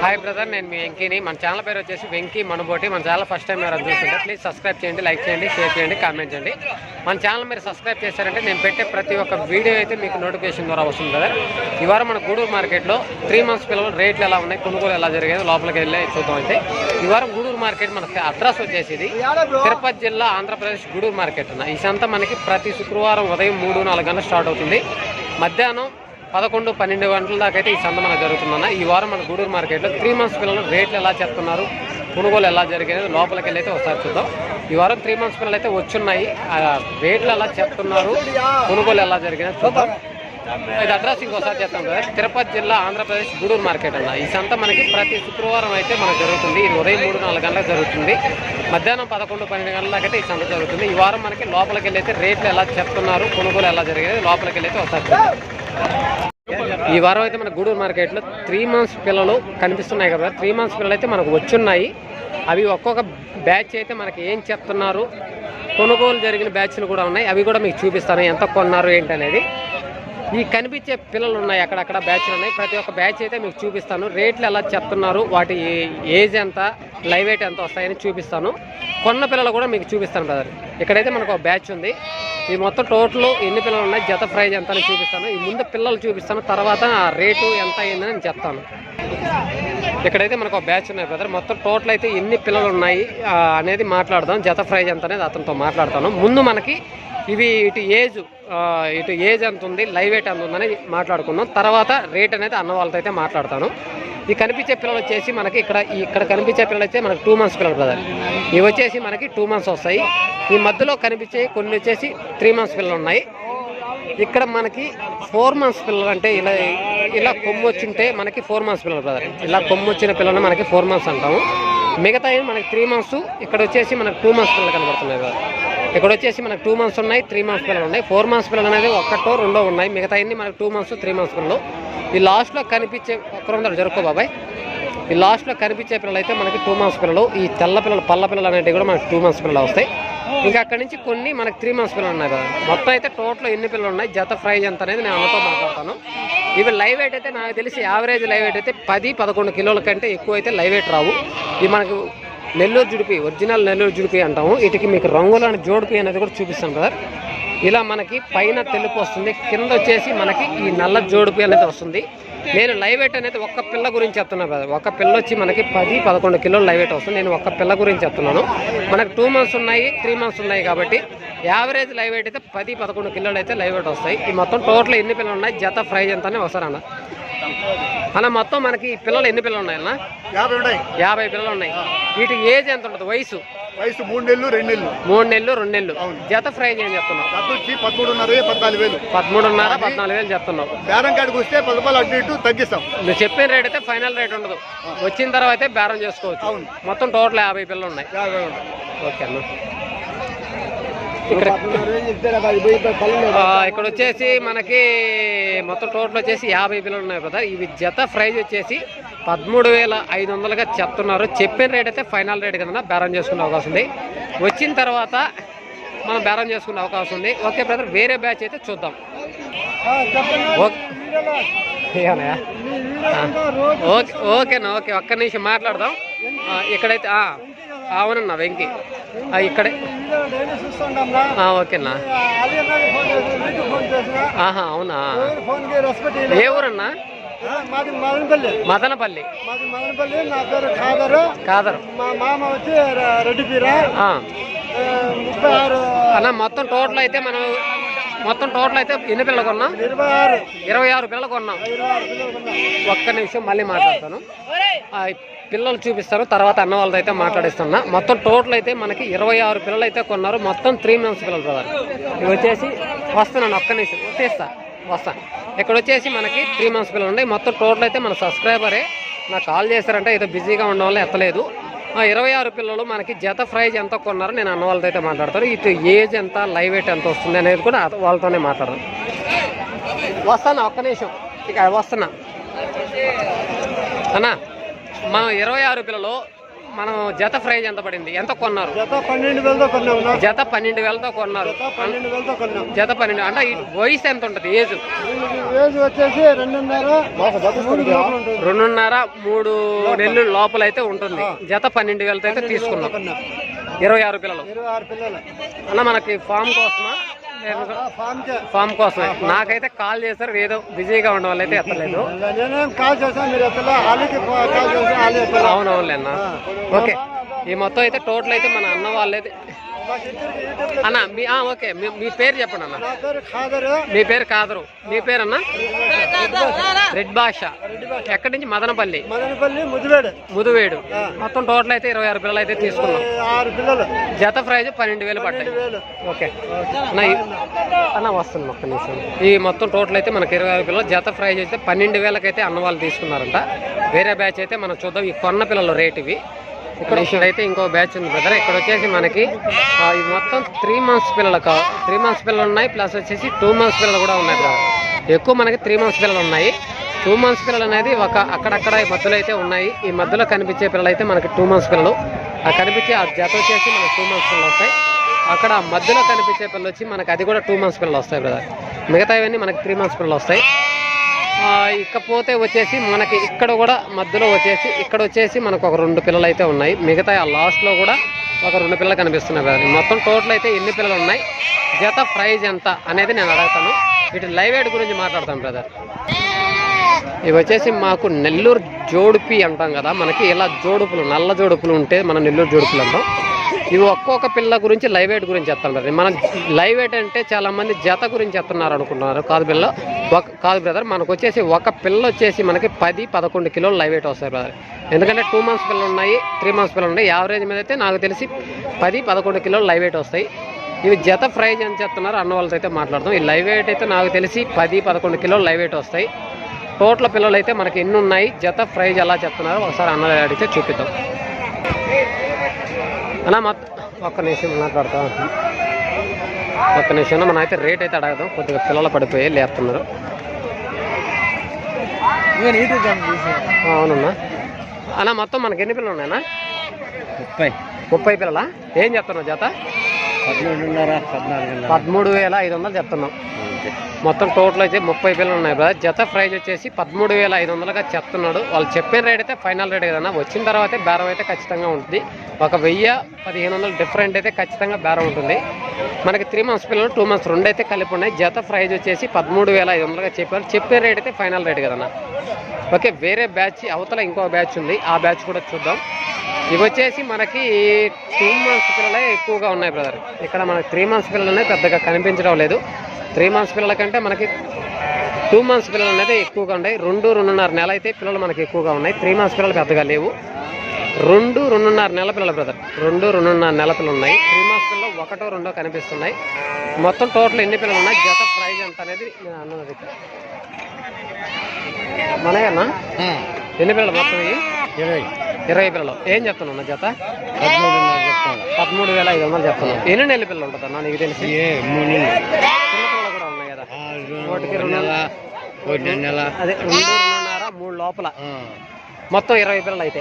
Hi brother నేను మీ వెంకీని. మన channel పేరు వచ్చేసి వెంకీ మనబోటి. మన ఛానల్ ఫస్ట్ టైం మీరు చూస్తుంటే ప్లీజ్ సబ్స్క్రైబ్ చేయండి లైక్ చేయండి షేర్ చేయండి కామెంట్ చేయండి. మన ఛానల్ మీరు సబ్స్క్రైబ్ చేశారంటే నేను పెట్టే ప్రతి ఒక్క వీడియో అయితే మీకు నోటిఫికేషన్ ద్వారా వస్తుంది బ్రదర్ ఈ వారం మన గూడూరు మార్కెట్లో త్రీ మంత్స్ పిల్లలు రేట్లు ఎలా ఉన్నాయి కొనుగోలు ఎలా జరిగేది లోపలికి వెళ్ళి చూద్దాం అయితే. ఈ వారం గూడూరు మార్కెట్ మనకి అడ్రస్ వచ్చేసి తిరుపతి జిల్లా ఆంధ్రప్రదేశ్ గూడూరు మార్కెట్ అన్న. ఈ సంత మనకి ప్రతి శుక్రవారం ఉదయం మూడు నాలుగు గంటలు స్టార్ట్ అవుతుంది. మధ్యాహ్నం పదకొండు పన్నెండు గంటల దాకా అయితే ఈ సంత మనకు జరుగుతుందన్న. ఈ వారం మన గూడూరు మార్కెట్లో త్రీ మంత్స్ పిల్లలు రేట్లు ఎలా చెప్తున్నారు కొనుగోలు ఎలా జరిగేది లోపలికి వెళ్ళి అయితే ఒకసారి చూద్దాం. ఈ వారం త్రీ మంత్స్ పిల్లలు అయితే వచ్చున్నాయి. రేట్లు ఎలా చెప్తున్నారు కొనుగోలు ఎలా జరిగినది చూద్దాం. ఇది అడ్రస్ ఇంకోసారి చెప్తాం కదా. తిరుపతి జిల్లా ఆంధ్రప్రదేశ్ గూడూరు మార్కెట్ అన్న. ఈ సంత మనకి ప్రతి శుక్రవారం అయితే మనకు జరుగుతుంది. ఇది ఉదయం మూడు నాలుగు గంటలకు జరుగుతుంది. మధ్యాహ్నం పదకొండు పన్నెండు గంటల దాకా ఈ సంత జరుగుతుంది. ఈ వారం మనకి లోపలికి వెళ్ళి అయితే రేట్లు ఎలా చెప్తున్నారు కొనుగోలు ఎలా జరిగేది లోపలికి వెళ్ళి అయితే ఒకసారి ఈ వారం అయితే మన గూడూరు మార్కెట్లో త్రీ మంత్స్ పిల్లలు కనిపిస్తున్నాయి కదా. త్రీ మంత్స్ పిల్లలు అయితే మనకు వచ్చున్నాయి. అవి ఒక్కొక్క బ్యాచ్ అయితే మనకి ఏం చెప్తున్నారు? కొనుగోలు జరిగిన బ్యాచ్లు కూడా ఉన్నాయి. అవి కూడా మీకు చూపిస్తాను. ఎంత కొన్నారు ఏంటి అనేది ఈ కనిపించే పిల్లలు ఉన్నాయి అక్కడక్కడ బ్యాచ్లు ఉన్నాయి. ప్రతి ఒక్క బ్యాచ్ అయితే మీకు చూపిస్తాను. రేట్లు ఎలా చెప్తున్నారు వాటి ఏజ్ ఎంత లైవ్ వెయిట్ ఎంత వస్తాయని చూపిస్తాను. కొన్న పిల్లలు కూడా మీకు చూపిస్తాను బ్రదర్. ఇక్కడైతే మనకు ఒక బ్యాచ్ ఉంది. ఈ మొత్తం టోటల్ ఎన్ని పిల్లలు ఉన్నాయి జత ప్రైజ్ ఎంత అని చూపిస్తాను. ఈ ముందు పిల్లలు చూపిస్తాను తర్వాత ఆ రేటు ఎంత అయిందని నేను చెప్తాను. ఇక్కడైతే మనకు ఒక బ్యాచ్ ఉన్నాయి బ్రదర్ మొత్తం టోటల్ అయితే ఎన్ని పిల్లలు ఉన్నాయి అనేది మాట్లాడదాం. జత ప్రైజ్ ఎంత అనేది అతనితో మాట్లాడతాను. ముందు మనకి ఇవి ఇటు ఏజ్ ఇటు ఏజ్ ఎంత ఉంది లైవ్ వెయిట్ ఎంత ఉందని మాట్లాడుకున్నాం తర్వాత రేట్ అనేది అన్న వాళ్ళతో అయితే మాట్లాడతాను. ఈ కనిపించే పిల్లలు వచ్చేసి మనకి ఇక్కడ ఇక్కడ కనిపించే పిల్లలు అయితే మనకి టూ మంత్స్ పిల్లలు బ్రదర్ ఇవి వచ్చేసి మనకి టూ మంత్స్ వస్తాయి. ఈ మధ్యలో కనిపించే కొన్ని వచ్చేసి త్రీ మంత్స్ పిల్లలు ఉన్నాయి. ఇక్కడ మనకి ఫోర్ మంత్స్ పిల్లలు అంటే ఇలా ఇలా కొమ్ము వచ్చింటే మనకి ఫోర్ మంత్స్ పిల్లలు బ్రదర్ ఇలా కొమ్ము వచ్చిన పిల్లలు మనకి ఫోర్ మంత్స్ అంటాము. మిగతా మనకి త్రీ మంత్స్ ఇక్కడ వచ్చేసి మనకు టూ మంత్స్ పిల్లలు కనబడుతున్నాయి బ్రదర్ ఇక్కడ వచ్చేసి మనకు టూ మంత్స్ ఉన్నాయి త్రీ మంత్స్ పిల్లలు ఉన్నాయి. ఫోర్ మంత్స్ పిల్లలు అనేది ఒక్కటో రెండో ఉన్నాయి. మిగతా మనకు టూ మంత్స్ త్రీ మంత్స్ పిల్లలు. ఈ లాస్ట్లో కనిపించే ఒక్కరు జరుపుకో బాబాయ్. ఈ లాస్ట్లో కనిపించే పిల్లలు అయితే మనకి టూ మంత్స్ పిల్లలు. ఈ తెల్ల పిల్లలు పల్ల పిల్లలు అనేవి కూడా మనకి టూ మంత్స్ పిల్లలు వస్తాయి. ఇంకా అక్కడి నుంచి కొన్ని మనకి త్రీ మంత్స్ పిల్లలు ఉన్నాయి కదా మొత్తం అయితే టోటల్ ఎన్ని పిల్లలు ఉన్నాయి? జత ప్రైజ్ ఎంత అనేది నేను అమ్మతో మాట్లాడతాను. ఇవి లైవ్ వెయిట్ అయితే నాకు తెలిసి యావరేజ్ లైవ్ వెయిట్ అయితే పది పదకొండు కిలోల కంటే ఎక్కువ అయితే లైవ్ వెయిట్ రావు. ఇవి మనకు నెల్లూరు జుడిపి ఒరిజినల్ నెల్లూరు జుడిపి అంటాము. వీటికి మీకు రంగులని జోడిపి అనేది కూడా చూపిస్తాను బ్రదర్ ఇలా మనకి పైన తెలుపు వస్తుంది కింద వచ్చేసి మనకి ఈ నల్ల జోడిపి అనేది వస్తుంది. నేను లైవ్ వెయిట్ అనేది ఒక్క పిల్ల గురించి చెప్తున్నాను బ్రదర్ ఒక పిల్ల వచ్చి మనకి పది పదకొండు కిలోలు లైవ్ వెయిట్ వస్తుంది. నేను ఒక్క పిల్ల గురించి చెప్తున్నాను. మనకి టూ మంత్స్ ఉన్నాయి త్రీ మంత్స్ ఉన్నాయి కాబట్టి యావరేజ్ లైవ్ వెయిట్ అయితే పది పదకొండు కిలోలు అయితే లైవ్ వెయిట్ వస్తాయి. ఈ మొత్తం టోటల్ ఎన్ని పిల్లలు ఉన్నాయి? జత ప్రైజ్ ఎంతనే వస్తారన్న అన్న. మొత్తం మనకి ఈ పిల్లలు ఎన్ని పిల్లలు ఉన్నాయి. అన్న యాభై పిల్లలు ఉన్నాయి. వీటికి ఏజ్ ఎంత ఉంటుంది? వయసు? వయసు మూడు నెలలు రెండు నెలలు. మూడు నెలలు రెండు నెలలు. జత ప్రైజ్ ఏం చెప్తున్నావు? డబ్బు వచ్చి పదమూడున్నర పద్నాలుగు వేలు. పదమూడున్నర పద్నాలుగు వేలు చెప్తున్నావు. బేరం కాడికి వస్తే పది రూపాయలు అటు ఇటు తగ్గిస్తాం. నువ్వు చెప్పిన రేట్ అయితే ఫైనల్ రేట్ ఉండదు. వచ్చిన తర్వాత బేరం చేసుకోవచ్చు. అవును. మొత్తం టోటల్ యాభై పిల్లలు ఉన్నాయి. ఓకే అన్న. ఇక్కడ ఇక్కడ వచ్చేసి మనకి మొత్తం టోటల్ వచ్చేసి యాభై పిల్లలు ఉన్నాయి కదా ఇవి జత ప్రైజ్ వచ్చేసి పదమూడు వేల ఐదు వందలుగా చెప్తున్నారు. చెప్పిన రేట్ అయితే ఫైనల్ రేట్ కదా బేరం చేసుకునే అవకాశం ఉంది. వచ్చిన తర్వాత మనం బేరం చేసుకునే అవకాశం ఉంది. ఓకే బ్రదర్ వేరే బ్యాచ్ అయితే చూద్దాం. ఓకే ఓకేనా? ఓకే ఒక్క నిమిషం మాట్లాడదాం. ఇక్కడైతే అవునన్నా వెంకి. ఇక్కడే. ఓకేనా. ఆహా అవునా? ఏ ఊరన్నా? మాది మదనపల్లి. మదనపల్లి మాది మదనపల్లి నా పేరు ఖాదరు కాదరు. మా మామ వచ్చి రెడ్డిపీర ముప్పై ఆరు అన్న మొత్తం టోటల్ అయితే మనం మొత్తం టోటల్ అయితే ఎన్ని పిల్లలు కొన్నాం? ఇరవై ఆరు. పిల్లలు కొన్నాం. ఒక్క నిమిషం మళ్ళీ మాట్లాడతాను. పిల్లలు చూపిస్తారు తర్వాత అన్న వాళ్ళతో అయితే మాట్లాడిస్తున్నా. మొత్తం టోటల్ అయితే మనకి ఇరవై ఆరు పిల్లలు అయితే కొన్నారు. మొత్తం త్రీ మంత్స్ పిల్లలు బ్రదర్ ఇవి వచ్చేసి వస్తున్నాను ఒక్క నిమిషం. వచ్చేస్తా వస్తా. ఇక్కడ వచ్చేసి మనకి త్రీ మంత్స్ పిల్లలు ఉన్నాయి. మొత్తం టోటల్ అయితే మన సబ్స్క్రైబరే నాకు కాల్ చేశారంటే ఏదో బిజీగా ఉండడం వల్ల ఎత్తలేదు. ఇరవై ఆరు పిల్లలు మనకి జత ప్రైజ్ ఎంత కొన్నారో నేను అన్న వాళ్ళతో అయితే మాట్లాడతాను. ఇటు ఏజ్ ఎంత లైవ్ వెయిట్ ఎంత వస్తుంది అనేది కూడా వాళ్ళతోనే మాట్లాడదాం. వస్తాను ఒక్క నిమిషం. ఇక వస్తున్నా. అన్నా మనం ఇరవై ఆరు పిల్లలు మనం జత ప్రైజ్ ఎంత పడింది? ఎంత కొన్నారు? జత పన్నెండు వేలతో కొన్నాం జత పన్నెండు వేలతో కొన్నారు. జత పన్నెండు వేలతో కొన్నాం. జత పన్నెండు అంటే ఈ వయసు ఎంత ఉంటుంది? ఏజ్? ఏజ్ వచ్చేసి రెండున్నర. రెండున్నర మూడు నెలలు లోపల అయితే ఉంటుంది జత పన్నెండు వేలతో అయితే తీసుకున్నాం. కొన్నాం. ఇరవై ఆరు పిల్లలు. ఇరవై ఆరు పిల్లలు. అన్న మనకి ఫామ్ కోసమా? ఫామ్ కోసమే నాకైతే కాల్ చేశారు ఏదో బిజీగా ఉండడం వల్ల అయితే ఎత్తలేదు అవునవునులే అన్న. ఓకే. ఈ మొత్తం అయితే టోటల్ అయితే మన అన్న వాళ్ళైతే అన్న మీ ఓకే. మీ- పేరు చెప్పండి అన్న. మీ పేరు కాదరు. మీ పేరు అన్న రెడ్ భాష. ఎక్కడి నుంచి? మదనపల్లి. మదనపల్లి ముదివేడు. ముదువేడు. మొత్తం టోటల్ అయితే ఇరవై ఆరు పిల్లలు అయితే తీసుకున్నాం ఆరు పిల్లలు. జత ప్రైజ్ పన్నెండు వేలు పడ్డాయి. ఓకే. అన్న అన్న వస్తుంది ఒక్క నిమిషం. ఈ మొత్తం టోటల్ అయితే మనకి ఇరవై ఆరు పిల్లలు. జత ప్రైజ్ అయితే పన్నెండు వేలకైతే అన్న వాళ్ళు తీసుకున్నారంట. వేరే బ్యాచ్ అయితే మనం చూద్దాం. ఈ కొన్న పిల్లలు రేట్ ఇవి. ఇక్కడ అయితే ఇంకో బ్యాచ్ ఉంది బ్రదర్ ఇక్కడ వచ్చేసి మనకి ఇది మొత్తం త్రీ మంత్స్ పిల్లలు కా త్రీ మంత్స్ పిల్లలు ఉన్నాయి ప్లస్ వచ్చేసి టూ మంత్స్ పిల్లలు కూడా ఉన్నాయి బ్రదర్ ఎక్కువ మనకి త్రీ మంత్స్ పిల్లలు ఉన్నాయి టూ మంత్స్ పిల్లలు అనేది ఒక అక్కడక్కడ ఈ మధ్యలో అయితే ఉన్నాయి. ఈ మధ్యలో కనిపించే పిల్లలు అయితే మనకి టూ మంత్స్ పిల్లలు. ఆ కనిపించే ఆ జత వచ్చేసి మనకి టూ మంత్స్ పిల్లలు వస్తాయి. అక్కడ మధ్యలో కనిపించే పిల్లలు వచ్చి మనకి అది కూడా టూ మంత్స్ పిల్లలు వస్తాయి బ్రదర్ మిగతా ఇవన్నీ మనకి త్రీ మంత్స్ పిల్లలు వస్తాయి. ఇకపోతే వచ్చేసి మనకి ఇక్కడ కూడా మధ్యలో వచ్చేసి ఇక్కడ వచ్చేసి మనకు ఒక రెండు పిల్లలు అయితే ఉన్నాయి. మిగతా ఆ లాస్ట్లో కూడా ఒక రెండు పిల్లలు కనిపిస్తున్నాయి బ్రదర్ మొత్తం టోటల్ అయితే ఎన్ని పిల్లలు ఉన్నాయి? జత ప్రైజ్ ఎంత అనేది నేను అడుగుతాను. వీటి లైవ్ ఎయిడ్ గురించి మాట్లాడతాను బ్రదర్ ఇవి వచ్చేసి మాకు నెల్లూరు జోడుపి అంటాం కదా. మనకి ఇలా జోడుపులు నల్ల జోడుపులు ఉంటే మనం నెల్లూరు జోడుపులు అంటాం. ఇవి ఒక్కొక్క పిల్ల గురించి లైవ్ ఎయిట్ గురించి చెప్తున్నారు మనం లైవ్ ఎయిట్ అంటే చాలామంది జత గురించి చెప్తున్నారు అనుకుంటున్నారు. కాదు పిల్ల ఒక కాదు బ్రదర్ మనకు వచ్చేసి ఒక పిల్ల వచ్చేసి మనకి పది పదకొండు కిలోలు లైవ్ ఎయిట్ వస్తాయి బ్రదర్ ఎందుకంటే టూ మంత్స్ పిల్లలు ఉన్నాయి త్రీ మంత్స్ పిల్లలు ఉన్నాయి. యావరేజ్ మీద అయితే నాకు తెలిసి పది పదకొండు కిలోలు లైవ్ ఎయిట్ వస్తాయి. ఇవి జత ప్రైజ్ అని చెప్తున్నారు. అన్న వాళ్ళతో అయితే మాట్లాడదాం. ఈ లైవ్ ఎయిట్ అయితే నాకు తెలిసి పది పదకొండు కిలోలు లైవ్ ఎయిట్ వస్తాయి. టోటల్ పిల్లలు అయితే మనకి ఎన్ని ఉన్నాయి? జత ప్రైజ్ ఎలా చెప్తున్నారో? ఒకసారి అన్న అడిగితే చూపిద్దాం. అన్న మొత్తం ఒక్క నిమిషం మాట్లాడతా ఒక్క నిమిషం మనం అయితే రేట్ అయితే అడగదాం. కొద్దిగా పిల్లలు పడిపోయి లేపుతున్నారు. అవునన్నా. అన్న మొత్తం మనకి ఎన్ని పిల్లలు ఉన్నాయన్నా? ముప్పై. ముప్పై పిల్లలా? ఏం చెప్తున్నావు జత? పదమూడున్నర పదమూడు వేల ఐదు వందలు చెప్తున్నాం. మొత్తం టోటల్ అయితే ముప్పై పిల్లలు ఉన్నాయి బ్రదర్. జత ప్రైజ్ వచ్చేసి పదమూడు వేల ఐదు వందలుగా చెప్తున్నాడు. వాళ్ళు చెప్పిన రేట్ అయితే ఫైనల్ రేట్ కదన్నా. వచ్చిన తర్వాత బేరం అయితే ఖచ్చితంగా ఉంటుంది. ఒక వెయ్యి పదిహేను వందలు డిఫరెంట్ అయితే ఖచ్చితంగా బేరం ఉంటుంది. మనకి త్రీ మంత్స్ పిల్లలు టూ మంత్స్ రెండు అయితే కలిపి ఉన్నాయి. జత ప్రైజ్ వచ్చేసి పదమూడు వేల ఐదు వందలుగా చెప్పారు. చెప్పే రేట్ అయితే ఫైనల్ రేట్ కదన్నా. ఓకే వేరే బ్యాచ్ అవతల ఇంకో బ్యాచ్ ఉంది. ఆ బ్యాచ్ కూడా చూద్దాం. ఇవి వచ్చేసి మనకి టూ మంత్స్ పిల్లలే ఎక్కువగా ఉన్నాయి బ్రదర్. ఇక్కడ మనకి త్రీ మంత్స్ పిల్లలు పెద్దగా కనిపించడం లేదు. త్రీ మంత్స్ పిల్లల కంటే మనకి టూ మంత్స్ పిల్లలు అనేది ఎక్కువగా ఉన్నాయి. రెండు రెండున్నర నెల అయితే పిల్లలు మనకి ఎక్కువగా ఉన్నాయి. త్రీ మంత్స్ పిల్లలు పెద్దగా లేవు. రెండు రెండున్నర నెల పిల్లలు బ్రదర్ రెండు రెండున్నర నెల పిల్లలు ఉన్నాయి. త్రీ మంత్స్ పిల్లలు ఒకటో రెండో కనిపిస్తున్నాయి. మొత్తం టోటల్ ఎన్ని పిల్లలు ఉన్నాయి? జత ప్రైజ్ ఎంత అనేది నేను అన్నది మనయన్నా ఎన్ని పిల్లలు మొత్తం ఇరవై. ఇరవై పిల్లలు. ఏం చెప్తున్నావు అన్న జత? పదమూడు వేల ఐదు వందలు చెప్తున్నావు. ఎన్ని నెలల పిల్లలు ఉంటుందన్నా నీకు తెలిసి ఏ మూడు నెలలు చిన్న పిల్లలు కూడా ఉన్నాయి కదా ఒకటికి ఒకటి రెండు నెల ఒకటి నెల అదే రెండు రెండున్నర మూడు లోపల. మొత్తం ఇరవై పిల్లలు అయితే.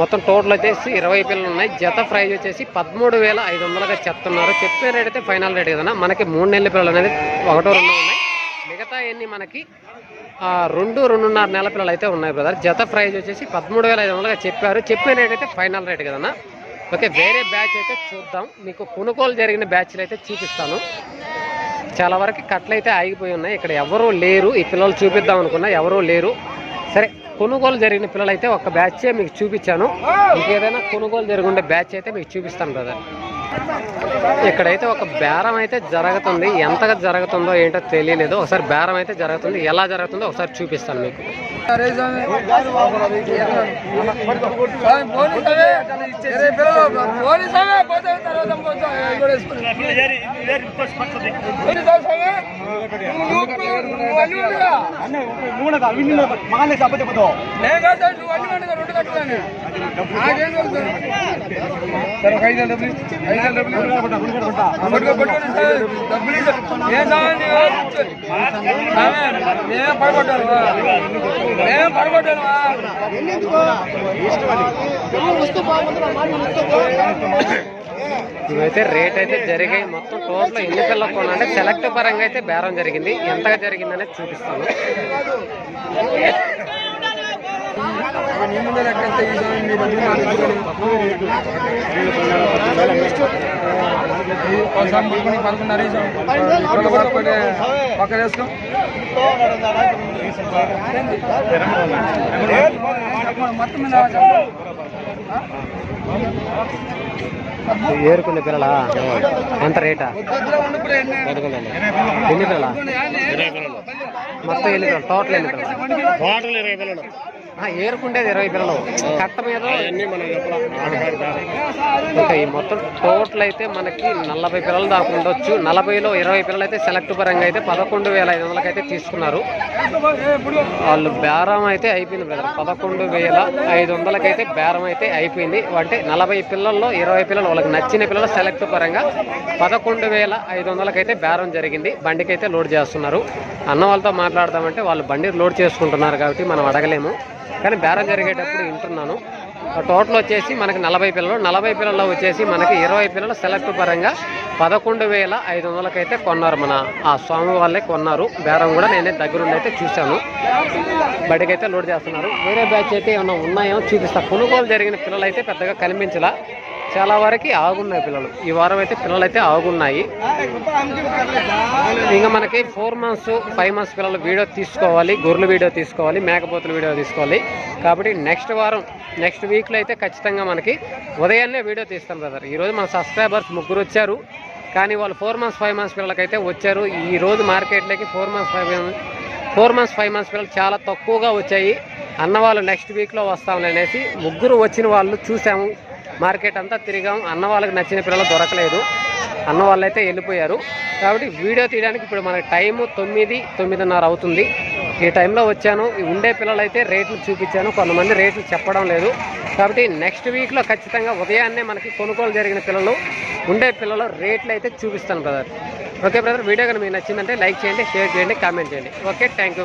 మొత్తం టోటల్ వచ్చేసి ఇరవై పిల్లలు ఉన్నాయి. జత ప్రైజ్ వచ్చేసి పదమూడు వేల ఐదు వందలుగా చెప్తున్నారు. చెప్పే రేట్ అయితే ఫైనల్ రేట్ కదన్నా. మనకి మూడు నెలల పిల్లలు అనేది ఒకటో రెండు ఉన్నాయి. మిగతా ఎన్ని మనకి? రెండు రెండున్నర నెల పిల్లలు అయితే ఉన్నాయి బ్రదర్ జత ప్రైజ్ వచ్చేసి పదమూడు వేల ఐదు వందలుగా చెప్పారు. చెప్పే రేట్ అయితే ఫైనల్ రేట్ కదన్నా. ఓకే వేరే బ్యాచ్ అయితే చూద్దాం. మీకు కొనుగోలు జరిగిన బ్యాచ్లు అయితే చూపిస్తాను. చాలా వరకు కట్లు అయితే ఆగిపోయి ఉన్నాయి. ఇక్కడ ఎవరూ లేరు. ఈ పిల్లలు చూపిద్దాం అనుకున్నా ఎవరూ లేరు. సరే కొనుగోలు జరిగిన పిల్లలు అయితే ఒక బ్యాచే మీకు చూపించాను. ఇంకేదైనా కొనుగోలు జరిగి ఉండే బ్యాచ్ అయితే మీకు చూపిస్తాను బ్రదర్ ఇక్కడైతే ఒక బేరం అయితే జరుగుతుంది ఎంతగా జరుగుతుందో ఏంటో తెలియలేదు ఒకసారి బేరం అయితే జరుగుతుంది ఎలా జరుగుతుందో ఒకసారి చూపిస్తాను మీకు పడగొట్టాను ఇవైతే రేట్ అయితే జరిగాయి. మొత్తం టోటల్ ఎన్ని పిల్లలు కొనంటే సెలెక్ట్ పరంగా అయితే బేరం జరిగింది. ఎంతగా జరిగిందనేది చూపిస్తాను. పక్కన వేసుకో మొత్తం మీద ఏరుకునే పిల్లలా? ఎంత రేటా? ఎన్ని పిల్లల. మొత్తం ఎన్ని పిల్లలు? టోటల్ ఎన్ని పిల్లలు? టోటల్ ఇరవై పిల్లలు. ఏరుకుండేది ఇరవై పిల్లలు. కట్ట మీద ఈ మొత్తం టోటల్ అయితే మనకి నలభై పిల్లలు దాకా ఉండొచ్చు. నలభైలో ఇరవై పిల్లలు అయితే సెలెక్ట్ పరంగా అయితే పదకొండు వేల ఐదు వందలకి అయితే తీసుకున్నారు. వాళ్ళు బేరం అయితే అయిపోయింది బ్రదర్ పదకొండు వేల ఐదు వందలకైతే బేరం అయితే అయిపోయింది. అంటే నలభై పిల్లల్లో ఇరవై పిల్లలు వాళ్ళకి నచ్చిన పిల్లలు సెలెక్ట్ పరంగా పదకొండు వేల ఐదు వందలకైతే బేరం జరిగింది. బండికి అయితే లోడ్ చేస్తున్నారు. అన్న వాళ్ళతో మాట్లాడదామంటే వాళ్ళు బండి లోడ్ చేసుకుంటున్నారు కాబట్టి మనం అడగలేము. కానీ బేరం జరిగేటప్పుడు వింటున్నాను. టోటల్ వచ్చేసి మనకి నలభై పిల్లలు. నలభై పిల్లల్లో వచ్చేసి మనకి ఇరవై పిల్లలు సెలెక్ట్ పరంగా పదకొండు వేల ఐదు వందలకైతే కొన్నారు మన ఆ స్వామి వాళ్ళే కొన్నారు. బేరం కూడా నేనే దగ్గరుండి అయితే చూశాను. బయటకైతే లోడ్ చేస్తున్నారు. వేరే బ్యాచ్ అయితే ఏమైనా ఉన్నాయో చూపిస్తా. కొనుగోలు జరిగిన పిల్లలు అయితే పెద్దగా కనిపించలా. చాలా వరకు ఆగున్నాయి పిల్లలు. ఈ వారం అయితే పిల్లలు అయితే ఆగున్నాయి. ఇంకా మనకి ఫోర్ మంత్స్ ఫైవ్ మంత్స్ పిల్లలు వీడియో తీసుకోవాలి గొర్రెలు వీడియో తీసుకోవాలి మేకపోతుల వీడియో తీసుకోవాలి. కాబట్టి నెక్స్ట్ వారం నెక్స్ట్ వీక్లో అయితే ఖచ్చితంగా మనకి ఉదయాన్నే వీడియో తీస్తాం బ్రదర్ ఈరోజు మన సబ్స్క్రైబర్స్ ముగ్గురు వచ్చారు. కానీ వాళ్ళు ఫోర్ మంత్స్ ఫైవ్ మంత్స్ పిల్లలకైతే వచ్చారు. ఈ రోజు మార్కెట్లోకి four months five four months five months పిల్లలు చాలా తక్కువగా వచ్చాయి. అన్న వాళ్ళు నెక్స్ట్ వీక్లో వస్తామని అనేసి ముగ్గురు వచ్చిన వాళ్ళు చూసాము. మార్కెట్ అంతా తిరిగాం. అన్న వాళ్ళకి నచ్చిన పిల్లలు దొరకలేదు. అన్న వాళ్ళైతే వెళ్ళిపోయారు. కాబట్టి వీడియో తీయడానికి ఇప్పుడు మనకి టైము తొమ్మిది తొమ్మిదిన్నర అవుతుంది. ఈ టైంలో వచ్చాను. ఉండే పిల్లలు అయితే రేట్లు చూపించాను. కొంతమంది రేట్లు చెప్పడం లేదు. కాబట్టి నెక్స్ట్ వీక్లో ఖచ్చితంగా ఉదయాన్నే మనకి కొనుగోలు జరిగిన పిల్లలు ఉండే పిల్లలు రేట్లు అయితే చూపిస్తాను బ్రదర్. Okay brother. వీడియో కనుక మీకు నచ్చిందంటే లైక్ చేయండి షేర్ చేయండి కామెంట్ చేయండి. Okay thank you